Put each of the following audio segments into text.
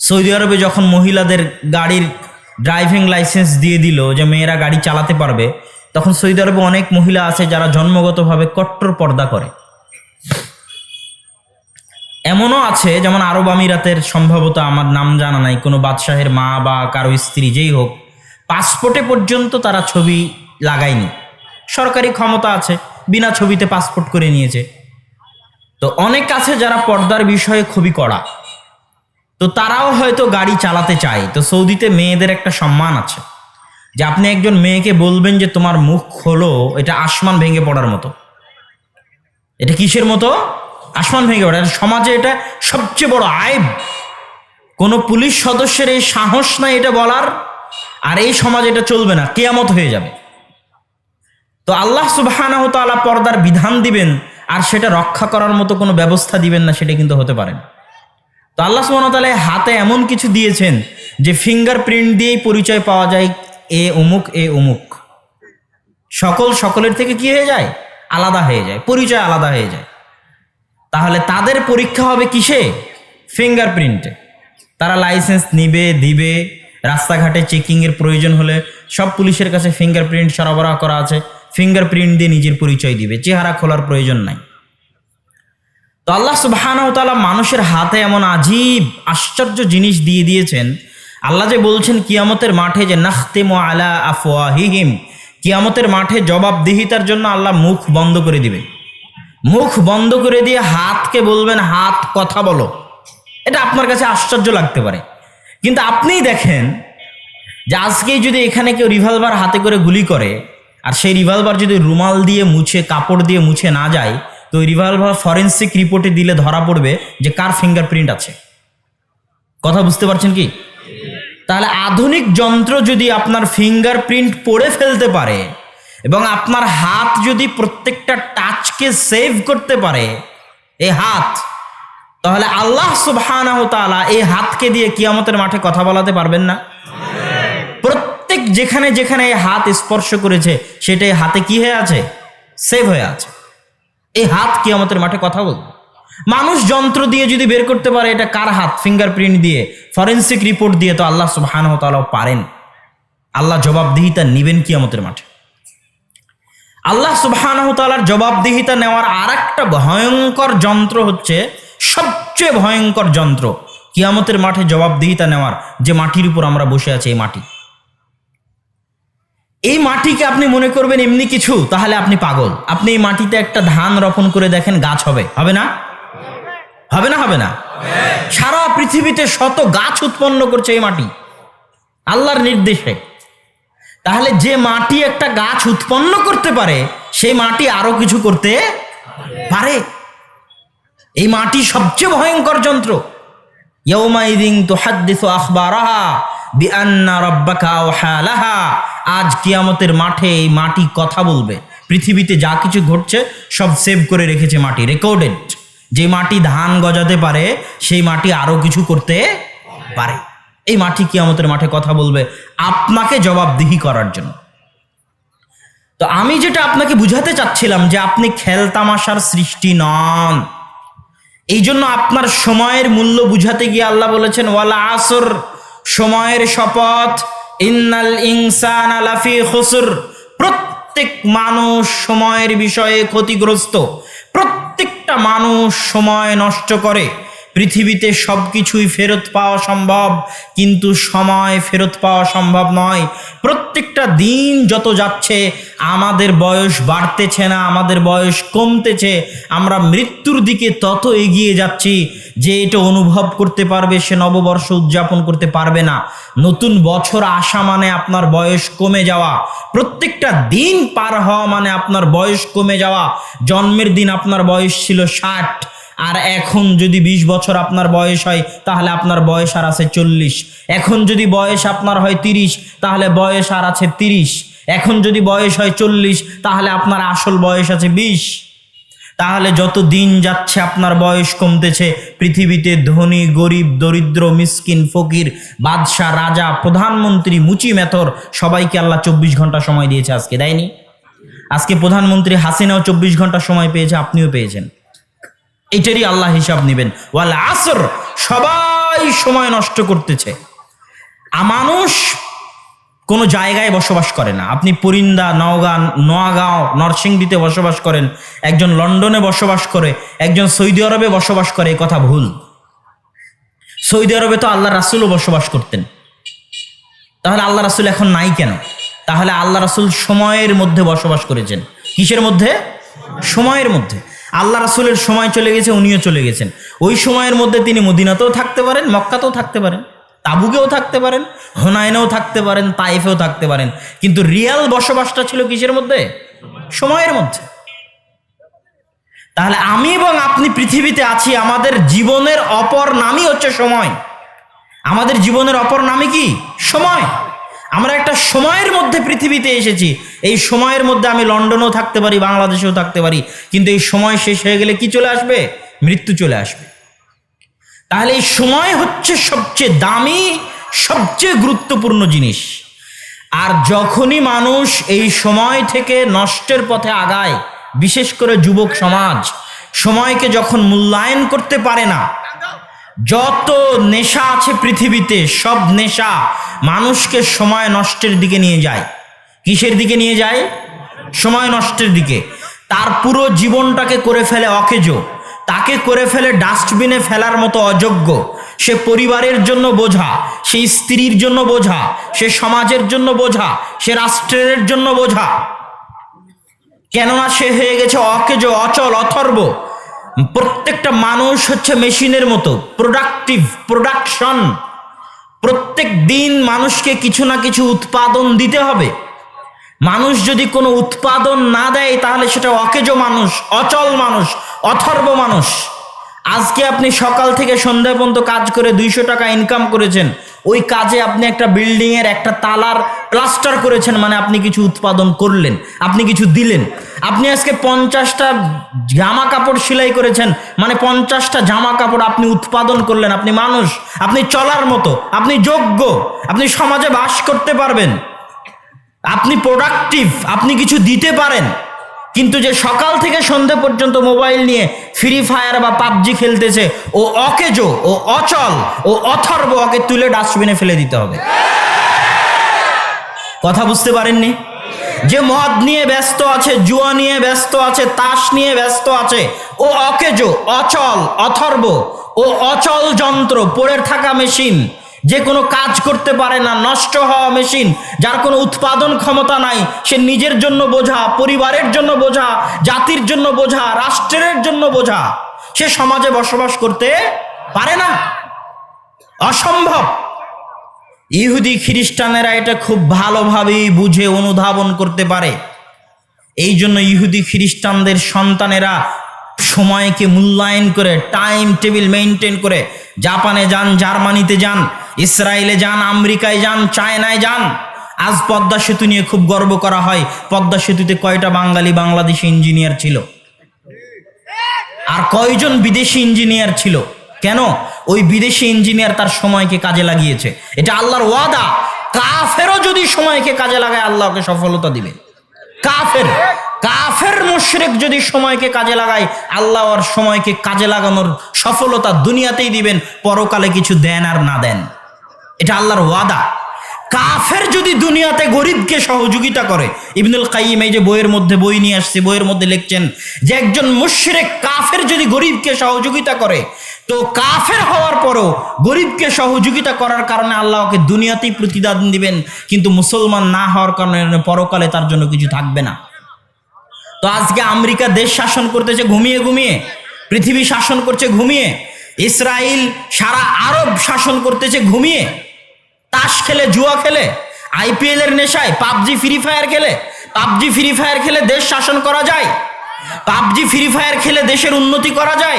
Saudi আরবে যখন মহিলাদের গাড়ির ড্রাইভিং লাইসেন্স দিয়ে দিল যে মেয়েরা গাড়ি চালাতে পারবে, তখন সৌদি আরবে অনেক মহিলা আছে যারা জন্মগতভাবে কট্টর পর্দা করে। এমনও আছে, যেমন আরব আমিরাতের সম্ভবত আমার নাম জানা নাই, কোনো বাদশাহের মা বা কারও স্ত্রী যেই হোক, পাসপোর্টে পর্যন্ত তারা ছবি লাগায়নি। সরকারি ক্ষমতা আছে, বিনা ছবিতে পাসপোর্ট করে নিয়েছে। তো অনেক আছে যারা পর্দার বিষয়ে খুবই কড়া। তো তারাও হয়তো গাড়ি চালাতে চায়। তো সৌদিতে মেয়েদের একটা সম্মান আছে। যে আপনি একজন মেয়েকে বলবেন যে, তোমার মুখ খোলো, এটা আসমান ভেঙে পড়ার মতো। এটা কিসের মতো? আসমান ভেঙে পড়ে। সমাজে এটা সবচেয়ে বড় আইব। কোনো পুলিশ সদস্যের এই সাহস নাই এটা বলার। আর এই সমাজে এটা চলবে না। কেয়ামত হয়ে যাবে। তো আল্লাহ তাআলা পর্দার বিধান দিবেন। আর সেটা রক্ষা করার মতো কোনো ব্যবস্থা দিবেন না, সেটা কিন্তু হতে পারে না। তো আল্লাহ সুবাহ তাআলা হাতে এমন কিছু দিয়েছেন যে ফিঙ্গার প্রিন্ট দিয়েই পরিচয় পাওয়া যায় এ অমুক এ অমুক। সকল সকলের থেকে কি হয়ে যায়? আলাদা হয়ে যায়, পরিচয় আলাদা হয়ে যায়। তাহলে তাদের পরীক্ষা হবে কিসে? ফিঙ্গারপ্রিন্টে তারা লাইসেন্স নিবে, দিবে, রাস্তাঘাটে চেকিংয়ের প্রয়োজন হলে সব পুলিশের কাছে ফিঙ্গারপ্রিন্ট সরবরাহ করা আছে। ফিঙ্গারপ্রিন্ট দিয়ে নিজের পরিচয় দিবে, চেহারা খোলার প্রয়োজন নাই। তো আল্লাহ সুবহানাহু তাআলা মানুষের হাতে এমন আজীব, আশ্চর্য জিনিস দিয়ে দিয়েছেন। আল্লাহ যে বলছেন, কিয়ামতের মাঠে যে নাখতেমু আলা আফওয়াহিহিম, কিয়ামতের মাঠে জবাবদিহিতার জন্য আল্লাহ মুখ বন্ধ করে দিবে মুখ বন্ধ করে দিয়ে হাতকে বলবেন, হাত, কথা বলো। এটা আপনার কাছে আশ্চর্য লাগতে পারে। কিন্তু আপনিই দেখেন যে আজকেই যদি এখানে কেউ রিভলভার হাতে করে গুলি করে, আর সেই রিভলভার যদি রুমাল দিয়ে মুছে, কাপড় দিয়ে মুছে না যায় তো রিভলভার ফরেন্সিক রিপোর্টে দিলে ধরা পড়বে যে কার ফিঙ্গারপ্রিন্ট আছে। কথা বুঝতে পারছেন কি? তাহলে আধুনিক যন্ত্র যদি আপনার ফিঙ্গারপ্রিন্ট পড়ে ফেলতে পারে এবং আপনার হাত যদি প্রত্যেকটা টাচকে সেভ করতে পারে, এই হাত, তাহলে আল্লাহ সুবহানাহু তাআলা এই হাতকে দিয়ে কিয়ামতের মাঠে কথা বলাতে পারবেন না? প্রত্যেক যেখানে যেখানে এই হাত স্পর্শ করেছে, সেটাই হাতে কি হয়ে আছে? সেভ হয়ে আছে। এই হাত কিয়ামতের মাঠে কথা বলবে মানুষ যন্ত্র দিয়ে যদি বের করতে পারে, এটা কার হাত? ফিঙ্গারপ্রিন্ট দিয়ে। ফরেন্সিক রিপোর্ট দিয়ে তো আল্লাহ সুবহানাহু তাআলাও পারেন। আল্লাহ জবাবদিহিতা নিবেন কিয়ামতের মাঠে। আল্লাহ তাআলার জবাবদিহিতা নেওয়ার আর একটা ভয়ঙ্কর যন্ত্র হচ্ছে, সবচেয়ে ভয়ঙ্কর যন্ত্র কিয়ামতের মাঠে জবাবদিহিতা নেওয়ার যে মাটির উপর আমরা বসে আছি, এই মাটি। এই মাটিকে আপনি মনে করবেন এমনি কিছু, তাহলে আপনি পাগল। আপনি এই মাটিতে একটা ধান রোপণ করে দেখেন গাছ হবে। হবে না? হবে না হবে না? সারা পৃথিবীতে শত গাছ উৎপন্ন করছে এই মাটি। আল্লাহর নির্দেশে। তাহলে যে মাটি একটা গাছ উৎপন্ন করতে পারে, সেই মাটি আরও কিছু করতে পারে। এই মাটি সবচেয়ে ভয়ঙ্কর যন্ত্র। ইয়ৌমাইদিন তো হাদ্দিস আখবারাহা। আজ কিয়ামতের মাঠে এই মাটি কথা বলবে। পৃথিবীতে যা কিছু ঘটছে, সব সেভ করে রেখেছে মাটি। রেকর্ডেড যে মাটি ধান গজাতে পারে, সেই মাটি আরও কিছু করতে পারে। এই মাটি কিয়ামতের মাঠে কথা বলবে আপনাকে জবাবদিহি করার জন্য। তো আমি যেটা আপনাকে বুঝাতে চাচ্ছিলাম যে আপনি খেলতামাশার সৃষ্টি নন। এই জন্য আপনার সময়ের মূল্য বুঝাতে গিয়ে আল্লাহ বলেছেন, ওয়ালা আসর সময়ের শপথ। ইন্নাল ইনসান আলাফি খসুর। প্রত্যেক মানুষ সময়ের বিষয়ে ক্ষতিগ্রস্ত। প্রত্যেকটা মানুষ সময় নষ্ট করে। পৃথিবীতে সব কিছুই ফেরত পাওয়া সম্ভব, কিন্তু সময় ফেরত পাওয়া সম্ভব নয়। প্রত্যেকটা দিন যত যাচ্ছে, আমাদের বয়স বাড়তেছে না, আমাদের বয়স কমতেছে, আমরা মৃত্যুর দিকে তত এগিয়ে যাচ্ছি যে এটা অনুভব করতে পারবে, সে নববর্ষ উদযাপন করতে পারবে না। নতুন বছর আসা মানে আপনার বয়স কমে যাওয়া। প্রত্যেকটা দিন পার হওয়া মানে আপনার বয়স কমে যাওয়া। জন্মের দিন আপনার বয়স ছিল ষাট। আর এখন যদি ২০ বছর আপনার বয়স হয়, তাহলে আপনার বয়স আর আছে চল্লিশ। এখন যদি বয়স আপনার হয় তিরিশ, তাহলে বয়স আর আছে তিরিশ। এখন যদি বয়স হয় চল্লিশ, তাহলে আপনার আসল বয়স আছে বিশ। তাহলে যত দিন যাচ্ছে আপনার বয়স কমতেছে, পৃথিবীতে ধনী, গরিব, দরিদ্র, মিসকিন, ফকির, বাদশাহ, রাজা, প্রধানমন্ত্রী, মুচি মেথর, সবাইকে আল্লাহ চব্বিশ ঘণ্টা সময় দিয়েছে আজকে, দেয়নি? আজকে প্রধানমন্ত্রী হাসিনাও চব্বিশ ঘণ্টা সময় পেয়েছে, আপনিও পেয়েছেন। এটারই আল্লাহ হিসাব নেবেন। ওয়াল আসর, সবাই সময় নষ্ট করতেছে। আ মানুষ কোনো জায়গায় বসবাস করে না। আপনি পরিন্দা, নওগাঁ নোয়াগাঁও নরসিংদীতে বসবাস করেন, একজন লন্ডনে বসবাস করে, একজন সৌদি আরবে বসবাস করে এই কথা ভুল। সৌদি আরবে তো আল্লাহ রাসুলও বসবাস করতেন। তাহলে আল্লাহ রাসুল এখন নাই কেন? তাহলে আল্লাহ রাসুল সময়ের মধ্যে বসবাস করেছেন। কিসের মধ্যে? সময়ের মধ্যে। আল্লাহ রাসুলের সময় চলে গেছে, উনিও চলে গেছেন। ওই সময়ের মধ্যে তিনি মদিনাতেও থাকতে পারেন, মক্কাতেও থাকতে পারেন, তাবুকেও থাকতে পারেন, হোনায়নেও থাকতে পারেন, তাইফেও থাকতে পারেন। কিন্তু রিয়াল বসবাসটা ছিল কিসের মধ্যে? সময়ের মধ্যে। তাহলে আমি এবং আপনি পৃথিবীতে আছি, আমাদের জীবনের অপর নামই হচ্ছে সময়। আমাদের জীবনের অপর নামই কি? সময়। আমরা একটা সময়ের মধ্যে পৃথিবীতে এসেছি। এই সময়ের মধ্যে আমি লন্ডনেও থাকতে পারি, বাংলাদেশেও থাকতে পারি। কিন্তু এই সময় শেষ হয়ে গেলে কি চলে আসবে? মৃত্যু চলে আসবে। তাহলে এই সময় হচ্ছে সবচেয়ে দামি, সবচেয়ে গুরুত্বপূর্ণ জিনিস। আর যখনই মানুষ এই সময় থেকে নষ্টের পথে আগায়, বিশেষ করে যুবক সমাজ, সময়কে যখন মূল্যায়ন করতে পারে না যত নেশা আছে পৃথিবীতে, সব নেশা মানুষকে সময় নষ্টের দিকে নিয়ে যায়। কিসের দিকে নিয়ে যায়? সময় নষ্টের দিকে। তার পুরো জীবনটাকে করে ফেলে অকেজো। তাকে করে ফেলে ডাস্টবিনে ফেলার মতো অযোগ্য। সে পরিবারের জন্য বোঝা, সে স্ত্রীর জন্য বোঝা, সে সমাজের জন্য বোঝা, সে রাষ্ট্রের জন্য বোঝা। কেননা সে হয়ে গেছে অকেজ, অচল, অথর্ব। প্রত্যেকটা মানুষ হচ্ছে মেশিনের মতো প্রোডাক্টিভ প্রোডাকশন প্রত্যেক দিন মানুষকে কিছু না কিছু উৎপাদন দিতে হবে। মানুষ যদি কোনো উৎপাদন না দেয়, তাহলে সেটা অকেজো মানুষ, অচল মানুষ, অথর্ব মানুষ। আজকে আপনি সকাল থেকে সন্ধ্যা পর্যন্ত কাজ করে দুইশো টাকা ইনকাম করেছেন। ওই কাজে আপনি একটা বিল্ডিংয়ের একটা তালার প্লাস্টার করেছেন মানে আপনি কিছু উৎপাদন করলেন, আপনি কিছু দিলেন। আপনি আজকে পঞ্চাশটা জামা কাপড় সেলাই করেছেন মানে পঞ্চাশটা জামা কাপড় আপনি উৎপাদন করলেন, আপনি মানুষ, আপনি চলার মতো, আপনি যোগ্য, আপনি সমাজে বাস করতে পারবেন। আপনি প্রোডাক্টিভ আপনি কিছু দিতে পারেন। কিন্তু যে সকাল থেকে সন্ধে পর্যন্ত মোবাইল নিয়ে ফ্রি ফায়ার বা পাবজি খেলতেছে, ও অকেজো, ও অচল, ও অথর্ব, ওকে তুলে ডাস্টবিনে ফেলে দিতে হবে। কথা বুঝতে পারেননি? যে মদ নিয়ে ব্যস্ত আছে, জুয়া নিয়ে ব্যস্ত আছে, তাস নিয়ে ব্যস্ত আছে, ও অকেজো, অচল, অথর্ব, ও অচল যন্ত্র, পড়ে থাকা মেশিন, যে কোনো কাজ করতে পারে না, নষ্ট হওয়া মেশিন, যার কোনো উৎপাদন ক্ষমতা নাই, সে নিজের জন্য বোঝা, পরিবারের জন্য বোঝা, জাতির জন্য বোঝা, রাষ্ট্রের জন্য বোঝা, সে সমাজে বসবাস করতে পারে না। অসম্ভব। ইহুদি খ্রিস্টানেরা এটা খুব ভালোভাবেই বুঝে অনুধাবন করতে পারে। এই জন্য ইহুদি খ্রিস্টানদের সন্তানেরা সময়কে মূল্যায়ন করে টাইম টেবিল মেনটেন করে, জাপানে যান, জার্মানিতে যান, ইসরায়েলে যান, আমেরিকায় যান, চায়নায় যান। আজ পদ্মা সেতু নিয়ে খুব গর্ব করা হয়। পদ্মা সেতুতে কয়টা বাঙালি বাংলাদেশি ইঞ্জিনিয়ার ছিল? আর কয়জন বিদেশি ইঞ্জিনিয়ার ছিল? কেন? ওই বিদেশি ইঞ্জিনিয়ার তার সময়কে কাজে লাগিয়েছে। এটা আল্লাহর ওয়াদা। কাফেরও যদি সময়কে কাজে লাগায় আল্লাহকে সফলতা দিবে। কাফের কাফের মুশরিক যদি সময়কে কাজে লাগায়, আল্লাহ ওর সময়কে কাজে লাগানোর সফলতা দুনিয়াতেই দিবেন, পরকালে কিছু দেন আর না দেন। এটা আল্লাহর ওয়াদা। কাফের যদি দুনিয়াতে গরিবকে সহযোগিতা করে, ইবনুল কাইম এই যে বইয়ের মধ্যে বই নিয়ে আসছে, বইয়ের মধ্যে লিখছেন যে একজন মুশরিক কাফের যদি গরিবকে সহযোগিতা করে তো কাফের হওয়ার পরও গরিবকে সহযোগিতা করার কারণে আল্লাহ ওকে দুনিয়াতেই প্রতিদান দিবেন, কিন্তু মুসলমান না হওয়ার কারণে পরকালে তার জন্য কিছু থাকবে না। তো আজকে আমেরিকা দেশ শাসন করতেছে, ঘুমিয়ে ঘুমিয়ে। পৃথিবী শাসন করছে, ঘুমিয়ে। ইসরায়েল সারা আরব শাসন করতেছে, ঘুমিয়ে। তাস খেলে, জুয়া খেলে। আইপিএল এর নেশায়, পাবজি, ফ্রি ফায়ার খেলে। পাবজি, ফ্রি ফায়ার খেলে দেশ শাসন করা যায়। পাবজি ফ্রি ফায়ার খেলে দেশের উন্নতি করা যায়?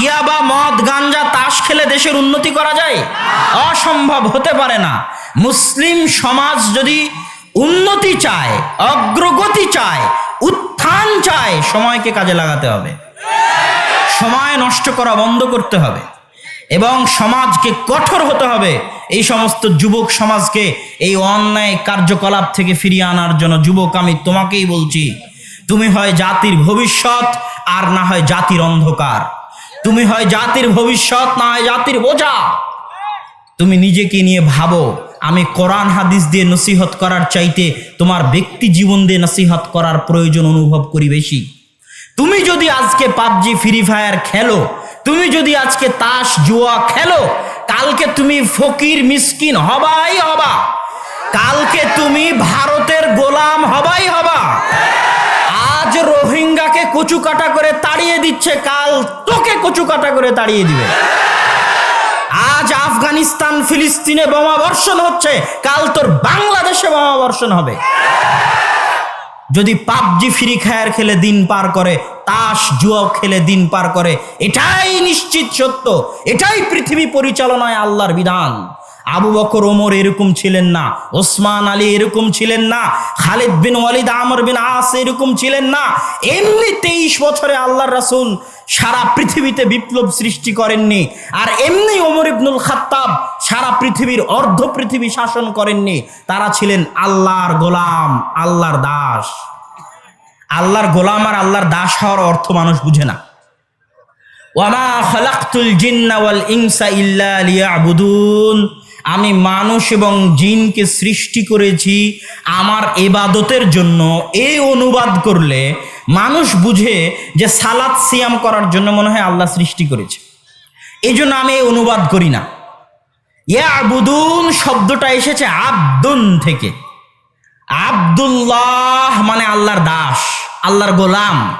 ইয়াবা মদ, গাঞ্জা, তাস খেলে দেশের উন্নতি করা যায়? অসম্ভব হতে পারে না। মুসলিম সমাজ যদি উন্নতি চায়, অগ্রগতি চায়, উত্থান চায়, সময়কে কাজে লাগাতে হবে। সময় নষ্ট করা বন্ধ করতে হবে। এবং সমাজকে কঠোর হতে হবে। এই সমস্ত যুবক সমাজকে এই অন্যায় কার্যকলাপ থেকে ফিরিয়ে আনার জন্য যুবক, আমি তোমাকেই বলছি তুমি হয় জাতির ভবিষ্যৎ আর না হয় জাতির অন্ধকার। তুমি হয় জাতির ভবিষ্যৎ, না হয় জাতির বোঝা। তুমি নিজেকে নিয়ে ভাবো, আমি কোরআন হাদিস দিয়ে নসিহত করার চাইতে তোমার ব্যক্তি জীবন দিয়ে নসিহত করার প্রয়োজন অনুভব করি বেশি। তুমি যদি আজকে পাবজি, ফ্রি ফায়ার খেলো, তুমি যদি আজকে তাস, জুয়া খেলো, কালকে তুমি ফকির, মিসকিন হবাই হবা। কালকে তুমি ভারতের গোলাম হবাই হবা। আজ রোহিঙ্গাকে কচু কাটা করে তাড়িয়ে দিচ্ছে, কাল তোকে কচু কাটা করে তাড়িয়ে দিবে। আজ আফগানিস্তান ফিলিস্তিনে বোমা বর্ষণ হচ্ছে, কাল তোর বাংলাদেশে বোমা বর্ষণ হবে। যদি পাবজি ফ্রি ফায়ার খেলে দিন পার করে, তাস জুয়া খেলে দিন পার করে, এটাই নিশ্চিত সত্য, এটাই পৃথিবী পরিচালনায় আল্লাহর বিধান। আবু বকর, ওমর এরকম ছিলেন না, ওসমান আলী এরকম ছিলেন না, খালিদ বিন ওয়ালিদ, আমর বিন আস এরকম ছিলেন না। এমনি তেইশ বছরে আল্লাহর রাসুল সারা পৃথিবীতে বিপ্লব সৃষ্টি করেননি, আর এমনি ওমর ইবনুল খাত্তাব সারা পৃথিবীর অর্ধ পৃথিবী শাসন করেননি। তারা ছিলেন আল্লাহর গোলাম, আল্লাহর দাস। আল্লাহর গোলাম আর আল্লাহর দাস হওয়ার অর্থ মানুষ বুঝে না। ওয়ামা খালাকতুল জিন্না ওয়াল ইনসা ইল্লা লিয়াবুদুন। আমি মানুষ এবং জিনকে সৃষ্টি করেছি আমার এবাদতের জন্য। এই অনুবাদ করলে মানুষ বুঝে যে সালাত সিয়াম করার জন্য মনে হয় আল্লাহ সৃষ্টি করেছে। এই জন্য আমি এই অনুবাদ করি না। ইয়াবুদুন শব্দটা এসেছে আব্দুন থেকে। আব্দুল্লাহ মানে আল্লাহর দাস, আল্লাহর গোলাম।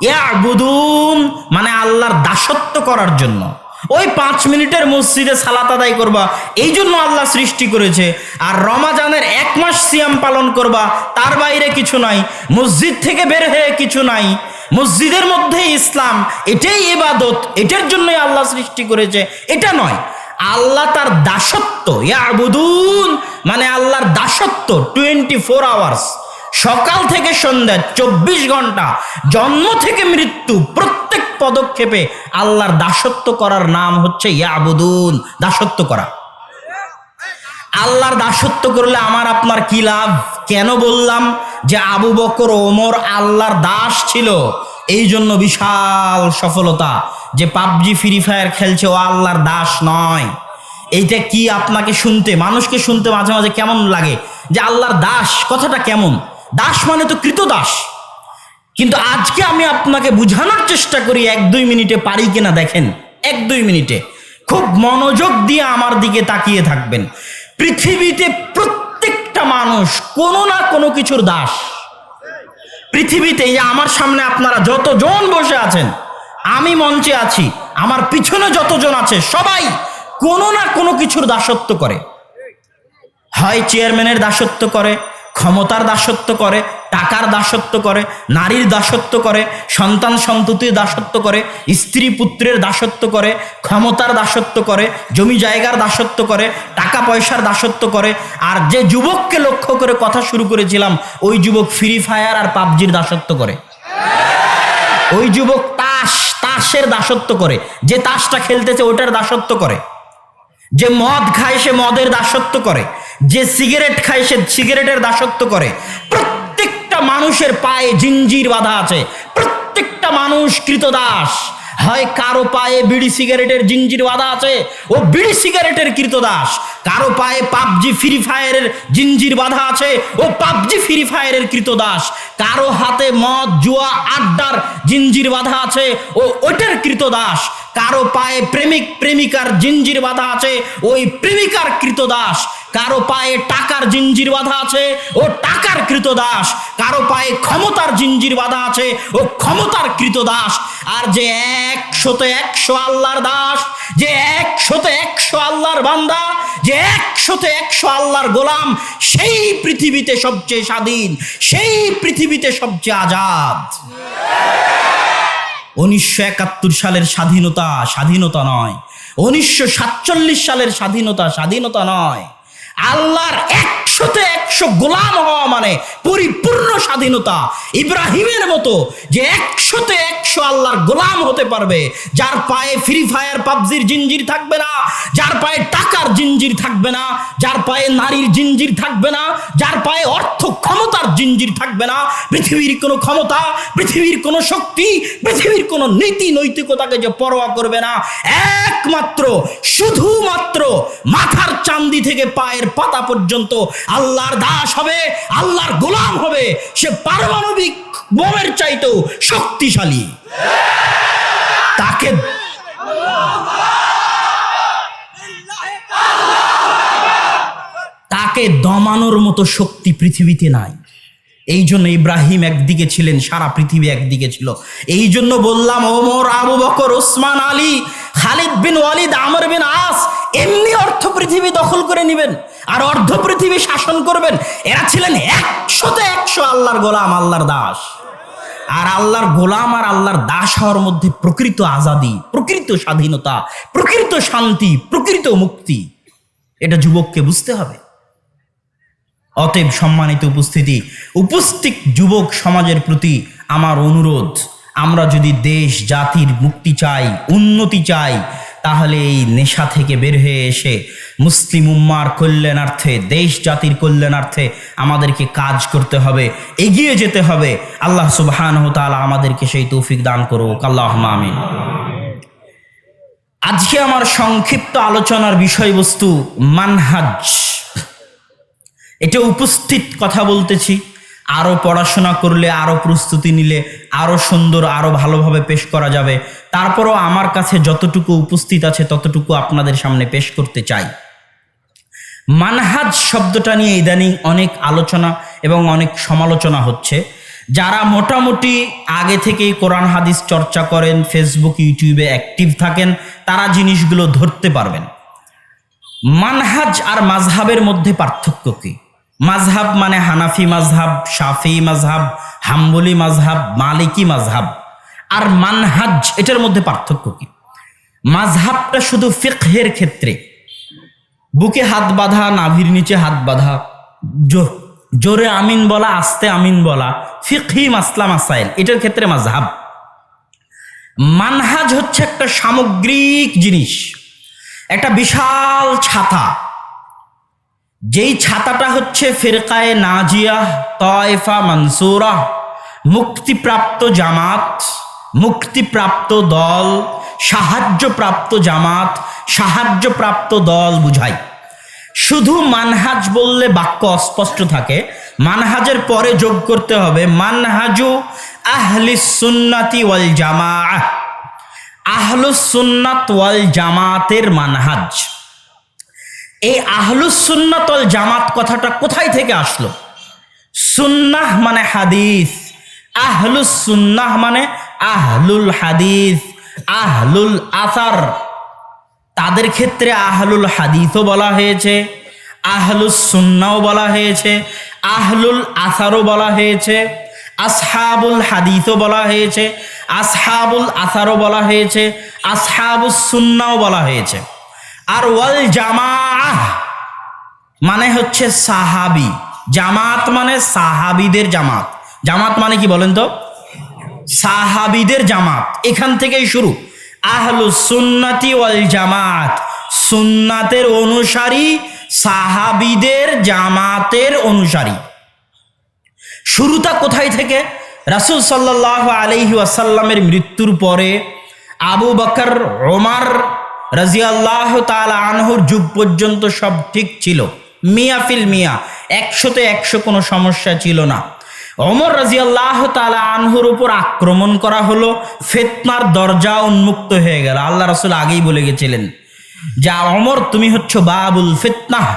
ইয়াবুদুন মানে আল্লাহর দাসত্ব করার জন্য। ওই পাঁচ মিনিটের মসজিদে সালাত আদায় করবা। এই জন্য আল্লাহ সৃষ্টি করেছে। আর রমাজানের এক মাস সিয়াম পালন করবা, তার বাইরে কিছু নাই। মসজিদ থেকে বের হয়ে কিছু নাই। মসজিদের মধ্যেই ইসলাম, এটাই ইবাদত। এটার জন্যই আল্লাহ সৃষ্টি করেছে। এটা নয়। আল্লাহ তার দাসত্ব, ইয়াবুদুন মানে আল্লাহর দাসত্ব, টোয়েন্টি ফোর আওয়ার্স। সকাল থেকে সন্ধ্যা চব্বিশ ঘণ্টা, জন্ম থেকে মৃত্যু প্রত্যেক পদক্ষেপে আল্লাহর দাসত্ব করার নাম হচ্ছে ইয়াবুদুন, দাসত্ব করা। আল্লাহর দাসত্ব করলে আমার আপনার কি লাভ? কেন বললাম যে আবু বকর ওমর আল্লাহর দাস ছিল। এই জন্য বিশাল সফলতা যে পাবজি, ফ্রি ফায়ার খেলছে ও আল্লাহর দাস নয়। এইটা কি আপনাকে শুনতে, মানুষকে শুনতে মাঝে মাঝে কেমন লাগে? যে আল্লাহর দাস, কথাটা কেমন? দাস মানে তো কৃতদাস কিন্তু আজকে আমি আপনাকে বুঝানোর চেষ্টা করি, এক দুই মিনিটে পারি কিনা দেখেন। এক দুই মিনিটে। খুব মনোযোগ দিয়ে আমার দিকে তাকিয়ে থাকবেন। পৃথিবীতে প্রত্যেকটা মানুষ কোনো না কোনো কিছুর দাস। পৃথিবীতে আমার সামনে আপনারা যতজন বসে আছেন, আমি মঞ্চে আছি, আমার পিছনে যতজন আছে, সবাই কোনো না কোনো কিছুর দাসত্ব করে। হয় চেয়ারম্যানের দাসত্ব করে ক্ষমতার দাসত্ব করে, টাকার দাসত্ব করে, নারীর দাসত্ব করে, সন্তান সন্ততির দাসত্ব করে, স্ত্রী পুত্রের দাসত্ব করে, ক্ষমতার দাসত্ব করে, জমি জায়গার দাসত্ব করে, টাকা পয়সার দাসত্ব করে। আর যে যুবককে লক্ষ্য করে কথা শুরু করেছিলাম, ওই যুবক ফ্রি ফায়ার আর পাবজির দাসত্ব করে। ওই যুবক তাস, তাসের দাসত্ব করে। যে তাসটা খেলতেছে, ওটার দাসত্ব করে। যে মদ খায়, সে মদের দাসত্ব করে। যে সিগারেট খায় সে সিগারেটের দাসত্ব করে। প্রত্যেকটা মানুষের পায়ে জিঞ্জির বাধা আছে। প্রত্যেকটা মানুষ কৃতদাস। হয় কারও পায়ে বিড়ি সিগারেটের জিঞ্জির বাধা আছে ও বিড়ি সিগারেটের কৃতদাস। কারও পায়ে পাবজি, ফ্রি ফায়ারের জিঞ্জির বাধা আছে ও পাবজি, ফ্রি ফায়ারের কৃতদাস। কারও হাতে মদ, জুয়া, আড্ডার জিঞ্জির বাধা আছে ও ওটার কৃতদাস। কারও পায়ে প্রেমিক, প্রেমিকার জিঞ্জির বাধা আছে, ওই প্রেমিকার কৃতদাস। কারও পায়ে টাকার জিঞ্জির বাধা আছে, ও টাকার কৃতদাস কারও পায়ে ক্ষমতার জিঞ্জির বাধা আছে, ও ক্ষমতার কৃতদাস আর যে একশোতে একশো আল্লাহর দাস, যে একশোতে একশো আল্লাহর বান্দা, যে একশোতে একশো আল্লাহর গোলাম, সেই পৃথিবীতে সবচেয়ে স্বাধীন, সেই পৃথিবীতে সবচেয়ে আজাদ। উনিশশো একাত্তর সালের স্বাধীনতা স্বাধীনতা নয়। উনিশশো সাতচল্লিশ সালের স্বাধীনতা স্বাধীনতা নয়। আল্লাহর একশোতে একশো গোলাম হওয়া মানে পরিপূর্ণ স্বাধীনতা। ইব্রাহিমের মতো যে একশোতে একশো আল্লাহর গোলাম হতে পারবে, যার পায়ে ফ্রি ফায়ার পাবজির জিঞ্জির থাকবে না, যার পায়ে টাকার জিঞ্জির থাকবে না, যার পায়ে নারীর জিঞ্জির থাকবে না, যার পায়ে অর্থ ক্ষমতার জিঞ্জির থাকবে না, পৃথিবীর কোনো ক্ষমতা, পৃথিবীর কোনো শক্তি, পৃথিবীর কোনো নীতি নৈতিকতাকে যে পরোয়া করবে না, একমাত্র, শুধুমাত্র মাথার চান্দি থেকে পায়ের পাতা পর্যন্ত আল্লাহর দাস হবে, আল্লাহর গোলাম হবে। সে পারমাণবিক বোমের চাইতেও শক্তিশালী। তাকে তাকে দমানোর মতো শক্তি পৃথিবীতে নাই। এই জন্য ইব্রাহিম একদিকে ছিলেন, সারা পৃথিবী একদিকে ছিল। এই জন্য বললাম ওমর আবু বকর, ওসমান আলী, খালিদ বিন ওয়ালিদ, আমর বিন আস করে নেবেন আর অর্ধ পৃথিবী শাসন করবেন। এরা ছিলেন একশোতে একশো আল্লাহর গোলাম, আল্লাহর দাস। আর আল্লাহর গোলাম আর আল্লাহর দাস হওয়ার মধ্যে প্রকৃত আজাদি, প্রকৃত স্বাধীনতা, প্রকৃত শান্তি, প্রকৃত মুক্তি। এটা যুবককে বুঝতে হবে। অতএব সম্মানিত উপস্থিতি, উপস্থিত যুবক সমাজের প্রতি আমার অনুরোধ, আমরা যদি দেশ, জাতির মুক্তি চাই, উন্নতি চাই তাহলে এই নেশা থেকে বের হয়ে এসে মুসলিম উম্মার কল্যাণার্থে, দেশ জাতির কল্যাণার্থে আমাদেরকে কাজ করতে হবে, এগিয়ে যেতে হবে। আল্লাহ সুবহান তাআলা আমাদেরকে সেই তৌফিক দান করুক। আল্লাহ আমিন। আজকে আমার সংক্ষিপ্ত আলোচনার বিষয়বস্তু মানহাজ। এটা উপস্থিত কথা বলতেছি। আরও পড়াশোনা করলে আরও প্রস্তুতি নিলে আরও সুন্দর আরও ভালোভাবে পেশ করা যাবে। তারপরও আমার কাছে যতটুকু উপস্থিত আছে, ততটুকু আপনাদের সামনে পেশ করতে চাই। মানহাজ শব্দটা নিয়ে ইদানিং অনেক আলোচনা এবং অনেক সমালোচনা হচ্ছে। যারা মোটামুটি আগে থেকেই কোরআন, হাদিস চর্চা করেন, ফেসবুক, ইউটিউবে অ্যাক্টিভ থাকেন, তারা জিনিসগুলো ধরতে পারবেন। মানহাজ আর মাঝহাবের মধ্যে পার্থক্য কি? মাঝহাব মানে হানাফি মাঝহাব শাফি মাঝহাব হাম্বলি মাঝহাব মালিকি মাঝহাব আর মানহাজ, এটার মধ্যে পার্থক্য কি? মাঝহাবটা শুধু ফিকহের ক্ষেত্রে। বুকে হাত বাঁধা, নাভির নিচে হাত বাঁধা, জোরে আমিন বলা, আস্তে আমিন বলা, ফিকহি মাসলা মাসাইল, এটার ক্ষেত্রে মাঝহাব মানহাজ হচ্ছে একটা সামগ্রিক জিনিস, একটা বিশাল ছাতা। যেই ছাতাটা হচ্ছে ফেরকায়ে নাজিয়া, তয়ফা, মনসুরা, মুক্তিপ্রাপ্ত জামাত, মুক্তিপ্রাপ্ত দল, সাহায্যপ্রাপ্ত জামাত, সাহায্যপ্রাপ্ত দল বুঝায় শুধু মানহাজ বললে বাক্য অস্পষ্ট থাকে, মানহাজের পরে যোগ করতে হবে, মানহাজু আহলি সুন্নাতি ওয়াল জামা আহলুস সুন্নাত ওয়াল জামাতের মানহাজ। এই আহলুস সুন্নাত ওয়াল জামাত কথাটা কোথায় থেকে আসলো? সুন্নাহ মানে হাদিস। আহলুস সুন্নাহ মানে আহলুল হাদিস, আহলুল আসার। তাদের ক্ষেত্রে আহলুল হাদিসও বলা হয়েছে আহলুস সুন্নাও বলা হয়েছে, আহলুল আসারও বলা হয়েছে, আসহাবুল হাদিসও বলা হয়েছে, আসহাবুল আসারও বলা হয়েছে, আসহাবুস সুন্নাও বলা হয়েছে। আর ওয়াল জামাআহ মানে হচ্ছে সাহাবি। জামাত মানে সাহাবিদের জামাত। জামাত মানে কি বলেন তো? সাহাবিদের জামাত। এখান থেকেই শুরু। আহলু সুন্নাতি ওয়াল জামাত। সুন্নাতের অনুসারী সাহাবিদের জামাতের অনুসারী। শুরুটা কোথায় থেকে? রাসূল সাল্লাহ আলহি ওয়াসাল্লামের মৃত্যুর পরে আবু বকর ওমার রাজিয়াল্লাহ তালা আনহুর যুগ পর্যন্ত সব ঠিক ছিল। মিয়া ফিল মিয়া। একশোতে একশো কোনো সমস্যা ছিল না। অমর রাজিয়াল্লাহ তালা আনহুর উপর আক্রমণ করা হলো, ফেতনার দরজা উন্মুক্ত হয়ে গেল। আল্লাহ রসুল আগেই বলে গেছিলেন যা অমর তুমি হচ্ছ বাবুল ফেতনা।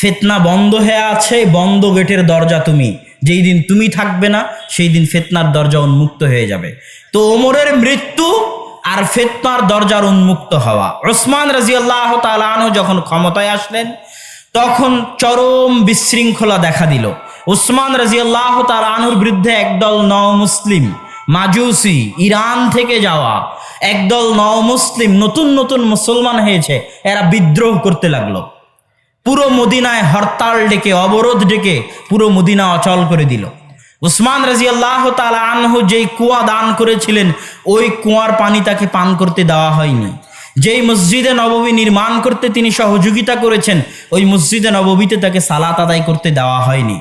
ফেতনা বন্ধ হয়ে আছে, বন্ধ গেটের দরজা তুমি। যেই দিন তুমি থাকবে না, সেই দিন ফেতনার দরজা উন্মুক্ত হয়ে যাবে। তো ওমরের মৃত্যু আর ফেতনার দরজার উন্মুক্ত হওয়া। ওসমান রাজিয়াল্লাহ তালানো যখন ক্ষমতায় আসলেন তখন চরম বিশৃঙ্খলা দেখা দিল। ওসমান রাজিয়াল্লাহ তালানুর বিরুদ্ধে একদল নও মুসলিম মাজুসি ইরান থেকে যাওয়া একদল নও মুসলিম নতুন নতুন মুসলমান হয়েছে, এরা বিদ্রোহ করতে লাগল। পুরো মদিনায় হরতাল ডেকে, অবরোধ ডেকে পুরো মদিনা অচল করে দিল। উসমান রাজি আল্লাহ তালা আনহু যেই কুয়া দান করেছিলেন, ওই কুয়ার পানি তাকে পান করতে দেওয়া হয়নি। যেই মসজিদে নববী নির্মাণ করতে তিনি সহযোগিতা করেছেন, ওই মসজিদে নববীতে তাকে সালাত আদায় করতে দেওয়া হয়নি।